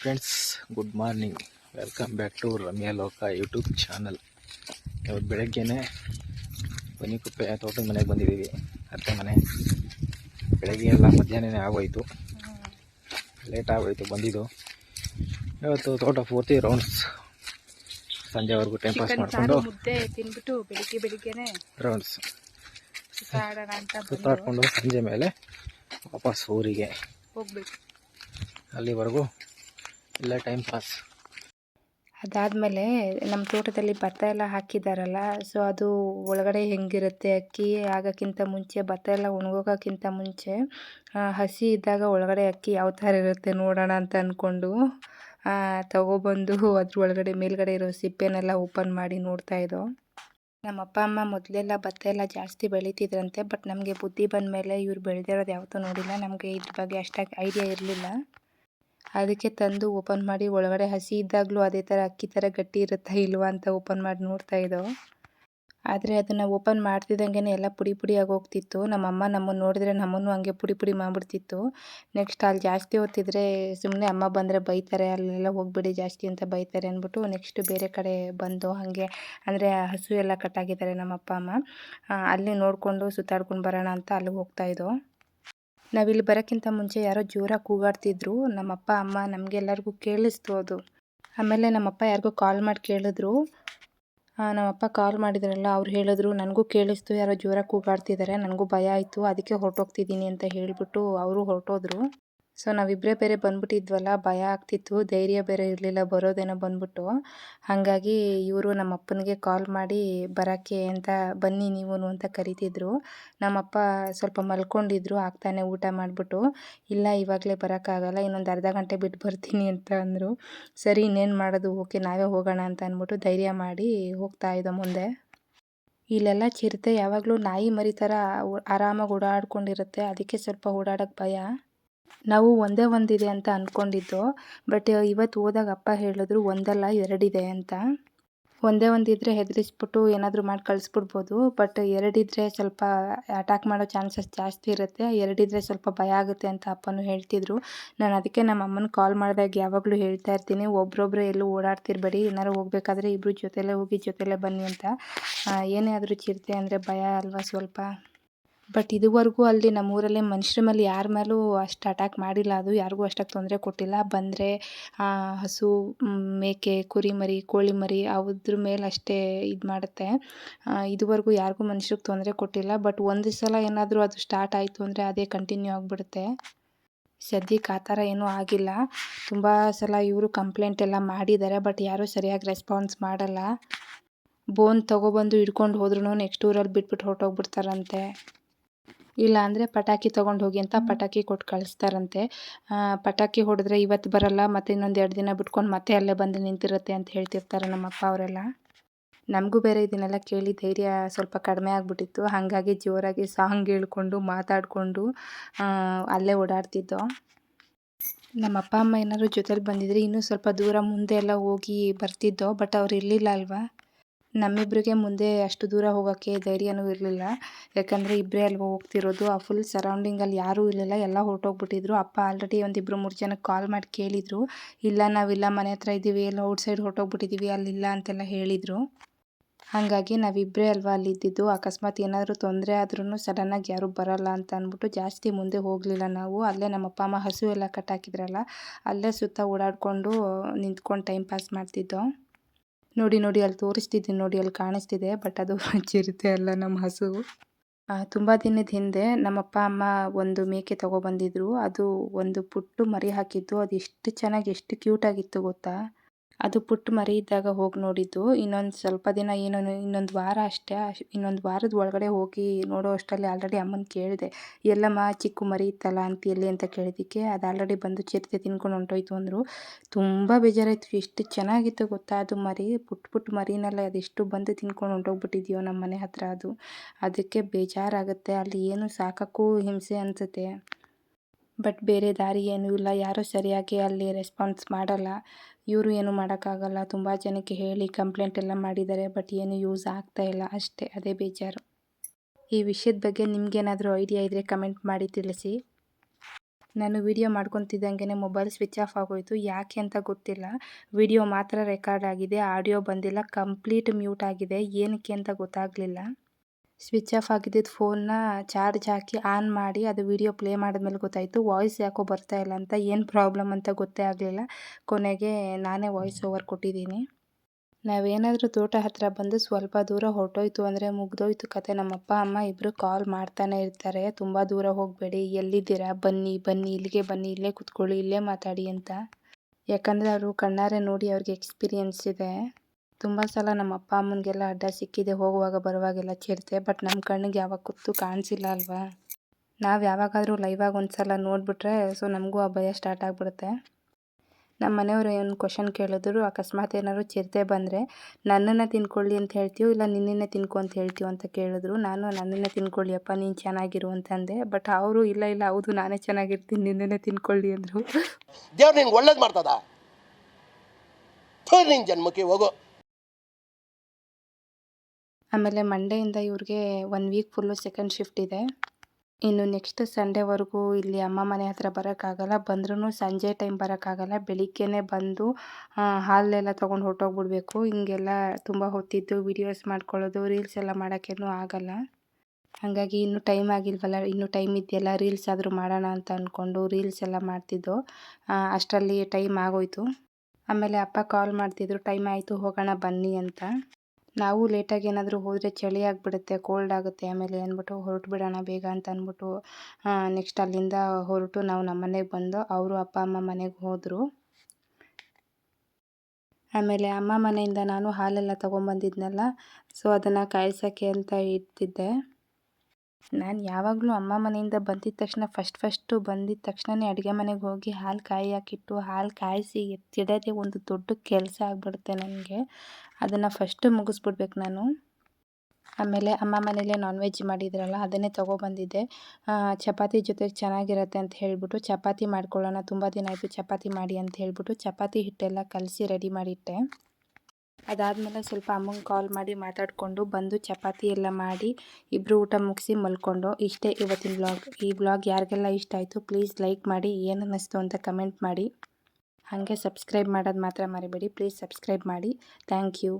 Friends good morning welcome back to Ramya Loka YouTube channel ಇವತ್ತು ಬೆಳಗ್ಗೆನೆ ಬನ್ನಿಕುಪ್ಪೆ ತೋಟದ ಮನೆಗೆ ಬಂದಿದ್ದೀವಿ. ಅತ್ತೆ ಮನೆ. ಬೆಳಗ್ಗೆ ಎಲ್ಲ ಮಧ್ಯಾಹ್ನನೇ ಆಗೋಯ್ತು. ಲೇಟ್ ಆಗೋಯ್ತು ಬಂದಿದ್ದು. ಇವತ್ತು ತೋಟ ಪೂರ್ತಿ ರೌಂಡ್ಸ್ ಸಂಜೆವರೆಗೂ ಟೈಮ್ ಪಾಸ್ ಮಾಡಿಕೊಂಡು ತಿನ್ಬಿಟ್ಟು ಬೆಳಿಗ್ಗೆ ಬೆಳಿಗ್ಗೆನೆ ರೌಂಡ್ಸ್ ಸುತ್ತಾಡ್ಕೊಂಡು ಸಂಜೆ ಮೇಲೆ ವಾಪಸ್ ಊರಿಗೆ. ಹೋಗ್ಬೇಕು. ಅಲ್ಲಿವರೆಗೂ ಇಲ್ಲ ಟೈಮ್ ಪಾಸ್ ಅದಾದಮೇಲೆ ನಮ್ಮ ತೋಟದಲ್ಲಿ ಭತ್ತ ಎಲ್ಲ ಹಾಕಿದ್ದಾರಲ್ಲ ಸೊ ಅದು ಒಳಗಡೆ ಹೆಂಗಿರುತ್ತೆ, ಅಕ್ಕಿ ಆಗೋಕ್ಕಿಂತ ಮುಂಚೆ, ಭತ್ತ ಎಲ್ಲ ಒಣಗೋಗೋಕ್ಕಿಂತ ಮುಂಚೆ ಹಸಿ ಇದ್ದಾಗ ಒಳಗಡೆ ಅಕ್ಕಿ ಯಾವ ಥರ ಇರುತ್ತೆ ನೋಡೋಣ ಅಂತ ಅಂದ್ಕೊಂಡು ತಗೊಬಂದು ಅದ್ರ ಒಳಗಡೆ ಮೇಲ್ಗಡೆ ಇರೋ ಸಿಪ್ಪೆನೆಲ್ಲ ಓಪನ್ ಮಾಡಿ ನೋಡ್ತಾ ಇದ್ದೋ. ನಮ್ಮ ಅಪ್ಪ, ಅಮ್ಮ ಮೊದಲೆಲ್ಲ ಭತ್ತ ಎಲ್ಲ ಜಾಸ್ತಿ ಬೆಳೀತಿದ್ರಂತೆ ಬಟ್ ನಮಗೆ ಬುದ್ಧಿ ಬಂದ ಮೇಲೆ ಇವ್ರು ಬೆಳೆದಿರೋದು ಯಾವತ್ತೂ ನೋಡಿಲ್ಲ, ನಮಗೆ ಇದ್ರ ಬಗ್ಗೆ ಅಷ್ಟಾಗಿ ಐಡಿಯಾ ಇರಲಿಲ್ಲ. ಅದಕ್ಕೆ ತಂದು ಓಪನ್ ಮಾಡಿ ಒಳಗಡೆ ಹಸಿ ಇದ್ದಾಗಲೂ ಅದೇ ಥರ ಅಕ್ಕಿ ಥರ ಗಟ್ಟಿ ಇರುತ್ತಾ ಇಲ್ವಾ ಅಂತ ಓಪನ್ ಮಾಡಿ ನೋಡ್ತಾ ಇದ್ದೋ. ಆದರೆ ಅದನ್ನು ಓಪನ್ ಮಾಡ್ತಿದ್ದಂಗೆ ಎಲ್ಲ ಪುಡಿ ಪುಡಿ ಆಗೋಗ್ತಿತ್ತು. ನಮ್ಮಮ್ಮ ನಮ್ಮನ್ನು ನೋಡಿದ್ರೆ ನಮ್ಮನ್ನು ಹಂಗೆ ಪುಡಿ ಪುಡಿ ಮಾಡಿಬಿಡ್ತಿತ್ತು. ನೆಕ್ಸ್ಟ್ ಅಲ್ಲಿ ಜಾಸ್ತಿ ಹೊತ್ತಿದ್ರೆ ಸುಮ್ಮನೆ ಅಮ್ಮ ಬಂದರೆ ಬೈತಾರೆ, ಅಲ್ಲೆಲ್ಲ ಹೋಗ್ಬಿಡಿ ಜಾಸ್ತಿ ಅಂತ ಬೈತಾರೆ ಅಂದ್ಬಿಟ್ಟು ನೆಕ್ಸ್ಟ್ ಬೇರೆ ಕಡೆ ಬಂದು ಹಾಗೆ ಅಂದರೆ ಹಸು ಎಲ್ಲ ಕಟ್ಟಾಗಿದ್ದಾರೆ ನಮ್ಮ ಅಪ್ಪ ಅಮ್ಮ. ಅಲ್ಲಿ ನೋಡಿಕೊಂಡು ಸುತ್ತಾಡ್ಕೊಂಡು ಬರೋಣ ಅಂತ ಅಲ್ಲಿಗೆ ಹೋಗ್ತಾ ಇದ್ದೋ. ನಾವಿಲ್ಲಿ ಬರೋಕ್ಕಿಂತ ಮುಂಚೆ ಯಾರೋ ಜೋರಾಗಿ ಕೂಗಾಡ್ತಿದ್ರು. ನಮ್ಮಪ್ಪ, ಅಮ್ಮ ನಮಗೆಲ್ಲರಿಗೂ ಕೇಳಿಸ್ತು ಅದು. ಆಮೇಲೆ ನಮ್ಮಪ್ಪ ಯಾರಿಗೂ ಕಾಲ್ ಮಾಡಿ ಕೇಳಿದ್ರು. ನಮ್ಮಪ್ಪ ಕಾಲ್ ಮಾಡಿದ್ರಲ್ಲ, ಅವ್ರು ಹೇಳಿದ್ರು, ನನಗೂ ಕೇಳಿಸ್ತು, ಯಾರೋ ಜೋರಾಗಿ ಕೂಗಾಡ್ತಿದ್ದಾರೆ ನನಗೂ ಭಯ ಆಯಿತು, ಅದಕ್ಕೆ ಹೊರಟೋಗ್ತಿದ್ದೀನಿ ಅಂತ ಹೇಳಿಬಿಟ್ಟು ಅವರು ಹೊರಟೋದ್ರು. ಸೊ ನಾವಿಬ್ಬರೇ ಬೇರೆ ಬಂದ್ಬಿಟ್ಟಿದ್ವಲ್ಲ, ಭಯ ಆಗ್ತಿತ್ತು, ಧೈರ್ಯ ಬೇರೆ ಇರಲಿಲ್ಲ, ಬರೋದೇನೋ ಬಂದ್ಬಿಟ್ಟು. ಹಾಗಾಗಿ ಇವರು ನಮ್ಮ ಅಪ್ಪನಿಗೆ ಕಾಲ್ ಮಾಡಿ, ಬರೋಕ್ಕೆ ಅಂತ ಬನ್ನಿ ನೀವು ಅಂತ ಕರಿತಿದ್ರು. ನಮ್ಮಪ್ಪ ಸ್ವಲ್ಪ ಮಲ್ಕೊಂಡಿದ್ರು, ಆಗ್ತಾನೆ ಊಟ ಮಾಡಿಬಿಟ್ಟು. ಇಲ್ಲ, ಇವಾಗಲೇ ಬರೋಕ್ಕಾಗಲ್ಲ, ಇನ್ನೊಂದು ಅರ್ಧ ಗಂಟೆ ಬಿಟ್ಟು ಬರ್ತೀನಿ ಅಂತ ಅಂದರು. ಸರಿ, ಇನ್ನೇನು ಮಾಡೋದು? ಓಕೆ, ನಾವೇ ಹೋಗೋಣ ಅಂತ ಅಂದ್ಬಿಟ್ಟು ಧೈರ್ಯ ಮಾಡಿ ಹೋಗ್ತಾ ಇದ್ದೋ ಮುಂದೆ. ಇಲ್ಲೆಲ್ಲ ಚಿರತೆ ಯಾವಾಗಲೂ ನಾಯಿ ಮರಿ ಥರ ಆರಾಮಾಗಿ ಓಡಾಡ್ಕೊಂಡಿರುತ್ತೆ, ಅದಕ್ಕೆ ಸ್ವಲ್ಪ ಓಡಾಡೋಕ್ಕೆ ಭಯ. ನಾವು ಒಂದೇ ಒಂದಿದೆ ಅಂತ ಅಂದ್ಕೊಂಡಿದ್ದು ಬಟ್ ಇವತ್ತು ಹೋದಾಗ ಅಪ್ಪ ಹೇಳಿದ್ರು ಒಂದಲ್ಲ ಎರಡಿದೆ ಅಂತ. ಒಂದೇ ಒಂದಿದ್ರೆ ಹೆದರಿಸ್ಬಿಟ್ಟು ಏನಾದರೂ ಮಾಡಿ ಕಳಿಸ್ಬಿಡ್ಬೋದು ಬಟ್ ಎರಡಿದ್ರೆ ಸ್ವಲ್ಪ ಅಟ್ಯಾಕ್ ಮಾಡೋ ಚಾನ್ಸಸ್ ಜಾಸ್ತಿ ಇರುತ್ತೆ. ಎರಡಿದ್ರೆ ಸ್ವಲ್ಪ ಭಯ ಆಗುತ್ತೆ ಅಂತ ಅಪ್ಪನೂ ಹೇಳ್ತಿದ್ರು. ನಾನು ಅದಕ್ಕೆ ನಮ್ಮ ಅಮ್ಮನ ಕಾಲ್ ಮಾಡಿದಾಗ ಯಾವಾಗಲೂ ಹೇಳ್ತಾ ಇರ್ತೀನಿ ಒಬ್ರೊಬ್ಬರೇ ಎಲ್ಲೂ ಓಡಾಡ್ತಿರ್ಬೇಡಿ ಏನಾರು ಹೋಗ್ಬೇಕಾದ್ರೆ ಇಬ್ಬರು ಜೊತೆಲೇ ಹೋಗಿ ಜೊತೆಲೇ ಬನ್ನಿ ಅಂತ. ಏನೇ ಆದರೂ ಚಿರತೆ ಅಂದರೆ ಭಯ ಅಲ್ವಾ ಸ್ವಲ್ಪ? ಬಟ್ ಇದುವರೆಗೂ ಅಲ್ಲಿ ನಮ್ಮೂರಲ್ಲಿ ಮನುಷ್ಯರ ಮೇಲೆ ಯಾರ ಮೇಲೂ ಅಷ್ಟು ಅಟ್ಯಾಕ್ ಮಾಡಿಲ್ಲ. ಅದು ಯಾರಿಗೂ ಅಷ್ಟಾಗಿ ತೊಂದರೆ ಕೊಟ್ಟಿಲ್ಲ. ಬಂದರೆ ಹಸು ಮೇಕೆ ಕುರಿ ಮರಿ ಕೋಳಿ ಮರಿ ಅದ್ರ ಮೇಲೆ ಅಷ್ಟೇ ಇದು ಮಾಡುತ್ತೆ. ಇದುವರೆಗೂ ಯಾರಿಗೂ ಮನುಷ್ಯರಿಗೆ ತೊಂದರೆ ಕೊಟ್ಟಿಲ್ಲ. ಬಟ್ ಒಂದು ಸಲ ಏನಾದರೂ ಅದು ಸ್ಟಾರ್ಟ್ ಆಯಿತು ಅಂದರೆ ಅದೇ ಕಂಟಿನ್ಯೂ ಆಗಿಬಿಡುತ್ತೆ. ಸದ್ಯಕ್ಕೆ ಆ ಥರ ಏನೂ ಆಗಿಲ್ಲ. ತುಂಬ ಸಲ ಇವರು ಕಂಪ್ಲೇಂಟ್ ಎಲ್ಲ ಮಾಡಿದ್ದಾರೆ. ಬಟ್ ಯಾರೂ ಸರಿಯಾಗಿ ರೆಸ್ಪಾನ್ಸ್ ಮಾಡಲ್ಲ. ಬೋನ್ ತೊಗೊಬಂದು ಹಿಡ್ಕೊಂಡು ಹೋದ್ರೂ ನೆಕ್ಸ್ಟ್ ಊರಲ್ಲಿ ಬಿಟ್ಬಿಟ್ಟು ಹೊರಟೋಗ್ಬಿಡ್ತಾರಂತೆ. ಇಲ್ಲ ಅಂದ್ರೆ ಪಟಾಕಿ ತೊಗೊಂಡು ಹೋಗಿ ಅಂತ ಪಟಾಕಿ ಕೊಟ್ಟು ಕಳಿಸ್ತಾರಂತೆ. ಪಟಾಕಿ ಹೊಡೆದ್ರೆ ಇವತ್ತು ಬರಲ್ಲ ಮತ್ತು ಇನ್ನೊಂದು ಎರಡು ದಿನ ಬಿಟ್ಕೊಂಡು ಮತ್ತೆ ಅಲ್ಲೇ ಬಂದು ನಿಂತಿರುತ್ತೆ ಅಂತ ಹೇಳ್ತಿರ್ತಾರೆ ನಮ್ಮಪ್ಪ ಅವರೆಲ್ಲ. ನಮಗೂ ಬೇರೆ ಇದನ್ನೆಲ್ಲ ಕೇಳಿ ಧೈರ್ಯ ಸ್ವಲ್ಪ ಕಡಿಮೆ ಆಗಿಬಿಟ್ಟಿತ್ತು. ಹಾಗಾಗಿ ಜೋರಾಗಿ ಸಾಂಗ್ ಹೇಳ್ಕೊಂಡು ಮಾತಾಡಿಕೊಂಡು ಅಲ್ಲೇ ಓಡಾಡ್ತಿದ್ದೋ. ನಮ್ಮ ಅಪ್ಪ ಅಮ್ಮ ಏನಾದ್ರು ಜೊತೆಲಿ ಬಂದಿದ್ರೆ ಇನ್ನೂ ಸ್ವಲ್ಪ ದೂರ ಮುಂದೆ ಎಲ್ಲ ಹೋಗಿ ಬರ್ತಿದ್ದೋ ಬಟ್ ಅವ್ರು ಇರಲಿಲ್ಲ ಅಲ್ವಾ? ನಮ್ಮಿಬ್ಬರಿಗೆ ಮುಂದೆ ಅಷ್ಟು ದೂರ ಹೋಗೋಕ್ಕೆ ಧೈರ್ಯನೂ ಇರಲಿಲ್ಲ. ಯಾಕಂದರೆ ಇಬ್ಬರೇ ಅಲ್ವಾ ಹೋಗ್ತಿರೋದು. ಆ ಫುಲ್ ಸರೌಂಡಿಂಗಲ್ಲಿ ಯಾರೂ ಇರಲಿಲ್ಲ. ಎಲ್ಲ ಹೊರಟೋಗ್ಬಿಟ್ಟಿದ್ರು. ಅಪ್ಪ ಆಲ್ರೆಡಿ ಒಂದು ಇಬ್ಬರು ಮೂರು ಜನಕ್ಕೆ ಕಾಲ್ ಮಾಡಿ ಕೇಳಿದರು. ಇಲ್ಲ, ನಾವಿಲ್ಲ, ಮನೆ ಹತ್ರ ಇದ್ದೀವಿ. ಎಲ್ಲ ಔಟ್ ಸೈಡ್ ಹೊರಟೋಗ್ಬಿಟ್ಟಿದ್ದೀವಿ ಅಲ್ಲಿಲ್ಲ ಅಂತೆಲ್ಲ ಹೇಳಿದರು. ಹಾಗಾಗಿ ನಾವಿಬ್ಬರೇ ಅಲ್ವಾ ಅಲ್ಲಿದ್ದಿದ್ದು ಅಕಸ್ಮಾತ್ ಏನಾದರೂ ತೊಂದರೆ ಆದ್ರೂ ಸಡನ್ನಾಗಿ ಯಾರೂ ಬರಲ್ಲ ಅಂತ ಅಂದ್ಬಿಟ್ಟು ಜಾಸ್ತಿ ಮುಂದೆ ಹೋಗಲಿಲ್ಲ ನಾವು. ಅಲ್ಲೇ ನಮ್ಮ ಅಪ್ಪ, ಅಮ್ಮ ಹಸು ಎಲ್ಲ ಕಟ್ಟಾಕಿದ್ರಲ್ಲ ಅಲ್ಲೇ ಸುತ್ತ ಓಡಾಡಿಕೊಂಡು ನಿಂತ್ಕೊಂಡು ಟೈಮ್ ಪಾಸ್ ಮಾಡ್ತಿದ್ದೋ. ನೋಡಿ ನೋಡಿ, ಅಲ್ಲಿ ತೋರಿಸ್ತಿದ್ದೀನಿ ನೋಡಿ, ಅಲ್ಲಿ ಕಾಣಿಸ್ತಿದೆ, ಬಟ್ ಅದು ಚಿರತೆ ಅಲ್ಲ ನಮ್ಮ ಹಸು. ತುಂಬ ದಿನದ ಹಿಂದೆ ನಮ್ಮಪ್ಪ ಅಮ್ಮ ಒಂದು ಮೇಕೆ ತಗೊಬಂದಿದ್ರು. ಅದು ಒಂದು ಪುಟ್ಟು ಮರಿ ಹಾಕಿದ್ದು. ಅದು ಎಷ್ಟು ಚೆನ್ನಾಗಿ, ಎಷ್ಟು ಕ್ಯೂಟಾಗಿತ್ತು ಗೊತ್ತಾ? ಅದು ಪುಟ್ಟ ಮರಿ ಇದ್ದಾಗ ಹೋಗಿ ನೋಡಿದ್ದು. ಇನ್ನೊಂದು ಸ್ವಲ್ಪ ದಿನ ಏನೋ ಇನ್ನೊಂದು ವಾರ ಅಷ್ಟೇ ಇನ್ನೊಂದು ವಾರದ ಒಳಗಡೆ ಹೋಗಿ ನೋಡೋ ಅಷ್ಟರಲ್ಲಿ ಆಲ್ರೆಡಿ ಅಮ್ಮನ ಕೇಳಿದೆ. ಎಲ್ಲಮ್ಮ ಚಿಕ್ಕ ಮರಿ ಇತ್ತಲ್ಲ ಅಂತ, ಎಲ್ಲಿ ಅಂತ ಕೇಳಿದ್ದಕ್ಕೆ ಅದು ಆಲ್ರೆಡಿ ಬಂದು ಚಿರತೆ ತಿನ್ಕೊಂಡು ಹೊಂಟೋಯ್ತು ಅಂದರು. ತುಂಬ ಬೇಜಾರಾಯಿತು. ಎಷ್ಟು ಚೆನ್ನಾಗಿತ್ತು ಗೊತ್ತಾ? ಅದು ಮರಿ ಪುಟ್ಟ ಪುಟ್ಟ ಮರಿನೆಲ್ಲ ಅದೆಷ್ಟು ಬಂದು ತಿನ್ಕೊಂಡು ಹೊಂಟೋಗ್ಬಿಟ್ಟಿದ್ಯೋ ನಮ್ಮ ಮನೆ ಹತ್ರ ಅದು. ಅದಕ್ಕೆ ಬೇಜಾರಾಗುತ್ತೆ. ಅಲ್ಲಿ ಏನು ಸಾಕಕ್ಕೂ ಹಿಂಸೆ ಅನಿಸುತ್ತೆ. ಬಟ್ ಬೇರೆ ದಾರಿ ಏನೂ ಇಲ್ಲ. ಯಾರೂ ಸರಿಯಾಗಿ ಅಲ್ಲಿ ರೆಸ್ಪಾನ್ಸ್ ಮಾಡಲ್ಲ. ಇವರು ಏನು ಮಾಡೋಕ್ಕಾಗಲ್ಲ. ತುಂಬ ಜನಕ್ಕೆ ಹೇಳಿ ಕಂಪ್ಲೇಂಟ್ ಎಲ್ಲ ಮಾಡಿದ್ದಾರೆ ಬಟ್ ಏನು ಯೂಸ್ ಆಗ್ತಾ ಇಲ್ಲ. ಅಷ್ಟೇ, ಅದೇ ಬೇಜಾರು. ಈ ವಿಷಯದ ಬಗ್ಗೆ ನಿಮಗೇನಾದರೂ ಐಡಿಯಾ ಇದ್ದರೆ ಕಮೆಂಟ್ ಮಾಡಿ ತಿಳಿಸಿ. ನಾನು ವಿಡಿಯೋ ಮಾಡ್ಕೊತಿದ್ದಂಗೆ ಮೊಬೈಲ್ ಸ್ವಿಚ್ ಆಫ್ ಆಗೋಯಿತು. ಯಾಕೆ ಅಂತ ಗೊತ್ತಿಲ್ಲ. ವಿಡಿಯೋ ಮಾತ್ರ ರೆಕಾರ್ಡ್ ಆಗಿದೆ ಆಡಿಯೋ ಬಂದಿಲ್ಲ ಕಂಪ್ಲೀಟ್ ಮ್ಯೂಟ್ ಆಗಿದೆ. ಏನಕ್ಕೆ ಅಂತ ಗೊತ್ತಾಗಲಿಲ್ಲ. ಸ್ವಿಚ್ ಆಫ್ ಆಗಿದ್ದಿದ್ದು ಫೋನ್ನ ಚಾರ್ಜ್ ಹಾಕಿ ಆನ್ ಮಾಡಿ ಅದು ವಿಡಿಯೋ ಪ್ಲೇ ಮಾಡಿದ್ಮೇಲೆ ಗೊತ್ತಾಯಿತು ವಾಯ್ಸ್ ಯಾಕೋ ಬರ್ತಾ ಇಲ್ಲ ಅಂತ, ಏನು ಪ್ರಾಬ್ಲಮ್ ಅಂತ ಗೊತ್ತೇ ಆಗಲಿಲ್ಲ. ಕೊನೆಗೆ ನಾನೇ ವಾಯ್ಸ್ ಓವರ್ ಕೊಟ್ಟಿದ್ದೀನಿ. ನಾವೇನಾದರೂ ತೋಟ ಹತ್ತಿರ ಬಂದು ಸ್ವಲ್ಪ ದೂರ ಹೊರಟೋಯ್ತು ಅಂದರೆ ಮುಗ್ದೋಯ್ತು ಕತೆ. ನಮ್ಮಪ್ಪ, ಅಮ್ಮ ಇಬ್ಬರು ಕಾಲ್ ಮಾಡ್ತಾನೆ ಇರ್ತಾರೆ. ತುಂಬ ದೂರ ಹೋಗಬೇಡಿ, ಎಲ್ಲಿದ್ದೀರಾ? ಬನ್ನಿ ಬನ್ನಿ, ಇಲ್ಲಿಗೆ ಬನ್ನಿ, ಇಲ್ಲೇ ಕೂತ್ಕೊಳ್ಳಿ, ಇಲ್ಲೇ ಮಾತಾಡಿ ಅಂತ. ಯಾಕಂದರೆ ಅವರು ಕಣ್ಣಾರೆ ನೋಡಿ ಅವ್ರಿಗೆ ಎಕ್ಸ್ಪೀರಿಯನ್ಸ್ ಇದೆ. ತುಂಬ ಸಲ ನಮ್ಮ ಅಪ್ಪ ಅಮ್ಮನಿಗೆಲ್ಲ ಅಡ್ಡ ಸಿಕ್ಕಿದೆ, ಹೋಗುವಾಗ ಬರುವಾಗೆಲ್ಲ ಚಿರತೆ ಬಟ್ ನಮ್ಮ ಕಣ್ಣಿಗೆ ಯಾವಾಗ ಕುತ್ತು ಕಾಣಿಸಿಲ್ಲ ಅಲ್ವಾ? ನಾವು ಯಾವಾಗಾದರೂ ಲೈವಾಗಿ ಒಂದು ಸಲ ನೋಡಿಬಿಟ್ರೆ ಸೊ ನಮಗೂ ಆ ಭಯ ಸ್ಟಾರ್ಟ್ ಆಗಿಬಿಡುತ್ತೆ. ನಮ್ಮ ಮನೆಯವರು ಏನು ಕ್ವಶನ್ ಕೇಳಿದ್ರು, ಅಕಸ್ಮಾತ್ ಏನಾದ್ರು ಚಿರತೆ ಬಂದರೆ, ನನ್ನನ್ನು ತಿನ್ಕೊಳ್ಳಿ ಅಂತ ಹೇಳ್ತೀವೋ ಇಲ್ಲ ನಿನ್ನನ್ನೇ ತಿನ್ಕೊ ಅಂತ ಹೇಳ್ತೀವೋ ಅಂತ ಕೇಳಿದ್ರು. ನಾನು ನನ್ನನ್ನೇ ತಿನ್ಕೊಳ್ಳಿ, ಅಪ್ಪ ನೀನು ಚೆನ್ನಾಗಿರು ಅಂತಂದೆ. ಬಟ್ ಅವರು, ಇಲ್ಲ ಇಲ್ಲ, ಹೌದು, ನಾನೇ ಚೆನ್ನಾಗಿರ್ತೀನಿ ನಿನ್ನನ್ನೇ ತಿನ್ಕೊಳ್ಳಿ ಅಂದರು. ದೇವ್ರು ನಿನ್ಗೆ ಒಳ್ಳೇದು ಮಾಡ್ತದ? ನಿನ್ನ ಜನ್ಮಕ್ಕೆ ಹೋಗೋ. ಆಮೇಲೆ ಮಂಡೆಯಿಂದ ಇವ್ರಿಗೆ one week full second shift ಇದೆ. ಇನ್ನು ನೆಕ್ಸ್ಟ್ ಸಂಡೇವರೆಗೂ ಇಲ್ಲಿ ಅಮ್ಮ ಮನೆ ಹತ್ರ ಬರೋಕ್ಕಾಗಲ್ಲ. ಬಂದ್ರೂ ಸಂಜೆ ಟೈಮ್ ಬರೋಕ್ಕಾಗಲ್ಲ. ಬೆಳಿಗ್ಗೆನೇ ಬಂದು ಹಾಲೆಲ್ಲ ತೊಗೊಂಡು ಹೊರಟೋಗ್ಬಿಡ್ಬೇಕು. ಹಿಂಗೆಲ್ಲ ತುಂಬ ಹೊತ್ತಿದ್ದು ವಿಡಿಯೋಸ್ ಮಾಡ್ಕೊಳ್ಳೋದು ರೀಲ್ಸ್ ಎಲ್ಲ ಮಾಡೋಕ್ಕೇನು ಆಗಲ್ಲ. ಹಾಗಾಗಿ ಇನ್ನೂ ಟೈಮ್ ಆಗಿಲ್ವಲ್ಲ, ಇನ್ನೂ ಟೈಮ್ ಇದೆಯಲ್ಲ ರೀಲ್ಸ್ ಆದರೂ ಮಾಡೋಣ ಅಂತ ಅಂದ್ಕೊಂಡು ರೀಲ್ಸ್ ಎಲ್ಲ ಮಾಡ್ತಿದ್ದು. ಅಷ್ಟರಲ್ಲಿ ಟೈಮ್ ಆಗೋಯ್ತು. ಆಮೇಲೆ ಅಪ್ಪ ಕಾಲ್ ಮಾಡ್ತಿದ್ರು ಟೈಮ್ ಆಯಿತು, ಹೋಗೋಣ ಬನ್ನಿ ಅಂತ. ನಾವು ಲೇಟಾಗಿ ಏನಾದರೂ ಹೋದರೆ ಚಳಿ ಆಗಿಬಿಡುತ್ತೆ ಕೋಲ್ಡ್ ಆಗುತ್ತೆ, ಆಮೇಲೆ ಅಂದ್ಬಿಟ್ಟು ಹೊರಟು ಬಿಡೋಣ ಬೇಗ ಅಂತ ಅಂದ್ಬಿಟ್ಟು ನೆಕ್ಸ್ಟ್ ಅಲ್ಲಿಂದ ಹೊರಟು ನಾವು ನಮ್ಮ ಮನೆಗೆ ಬಂದು ಅವರು ಅಪ್ಪ, ಅಮ್ಮ ಮನೆಗೆ ಹೋದರು. ಆಮೇಲೆ ಅಮ್ಮ ಮನೆಯಿಂದ ನಾನು ಹಾಲೆಲ್ಲ ತೊಗೊಂಬಂದಿದ್ನಲ್ಲ ಸೊ ಅದನ್ನು ಕಾಯಿಸೋಕ್ಕೆ ಅಂತ ಇಟ್ಟಿದ್ದೆ. ನಾನು ಯಾವಾಗಲೂ ಅಮ್ಮ ಮನೆಯಿಂದ ಬಂದಿದ್ದ ತಕ್ಷಣ ಫಸ್ಟ್ ಫಸ್ಟು ಬಂದಿದ್ದ ತಕ್ಷಣನೇ ಅಡುಗೆ ಮನೆಗೆ ಹೋಗಿ ಹಾಲು ಕಾಯಾಕಿಟ್ಟು ಹಾಲು ಕಾಯಿಸಿ ಎತ್ತಿಡೋದೇ ಒಂದು ದೊಡ್ಡ ಕೆಲಸ ಆಗಿಬಿಡುತ್ತೆ ನನಗೆ. ಅದನ್ನು ಫಸ್ಟು ಮುಗಿಸ್ಬಿಡ್ಬೇಕು ನಾನು. ಆಮೇಲೆ ಅಮ್ಮ ಮನೇಲೆ ನಾನ್ ವೆಜ್ ಮಾಡಿದ್ರಲ್ಲ, ಅದನ್ನೇ ತೊಗೊಬಂದಿದ್ದೆ. ಚಪಾತಿ ಜೊತೆಗೆ ಚೆನ್ನಾಗಿರುತ್ತೆ ಅಂತ ಹೇಳಿಬಿಟ್ಟು, ಚಪಾತಿ ಮಾಡ್ಕೊಳ್ಳೋಣ, ತುಂಬ ದಿನ ಆಯಿತು ಚಪಾತಿ ಮಾಡಿ ಅಂತ ಹೇಳಿಬಿಟ್ಟು, ಚಪಾತಿ ಹಿಟ್ಟೆಲ್ಲ ಕಲಸಿ ರೆಡಿ ಮಾಡಿಟ್ಟೆ. ಅದಾದಮೇಲೆ ಸ್ವಲ್ಪ ಅಮ್ಮಂಗೆ ಕಾಲ್ ಮಾಡಿ ಮಾತಾಡಿಕೊಂಡು ಬಂದು ಚಪಾತಿ ಎಲ್ಲ ಮಾಡಿ ಇಬ್ಬರು ಊಟ ಮುಗಿಸಿ ಮಲ್ಕೊಂಡು. ಇಷ್ಟೇ ಇವತ್ತಿನ ಬ್ಲಾಗ್ ಈ ಬ್ಲಾಗ್ ಯಾರಿಗೆಲ್ಲ ಇಷ್ಟ ಆಯಿತು ಪ್ಲೀಸ್ ಲೈಕ್ ಮಾಡಿ, ಏನು ಅನ್ನಿಸ್ತು ಅಂತ ಕಮೆಂಟ್ ಮಾಡಿ. ಹಾಗೆ ಸಬ್ಸ್ಕ್ರೈಬ್ ಮಾಡೋದು ಮಾತ್ರ ಮರಿಬೇಡಿ. ಪ್ಲೀಸ್ ಸಬ್ಸ್ಕ್ರೈಬ್ ಮಾಡಿ. Thank you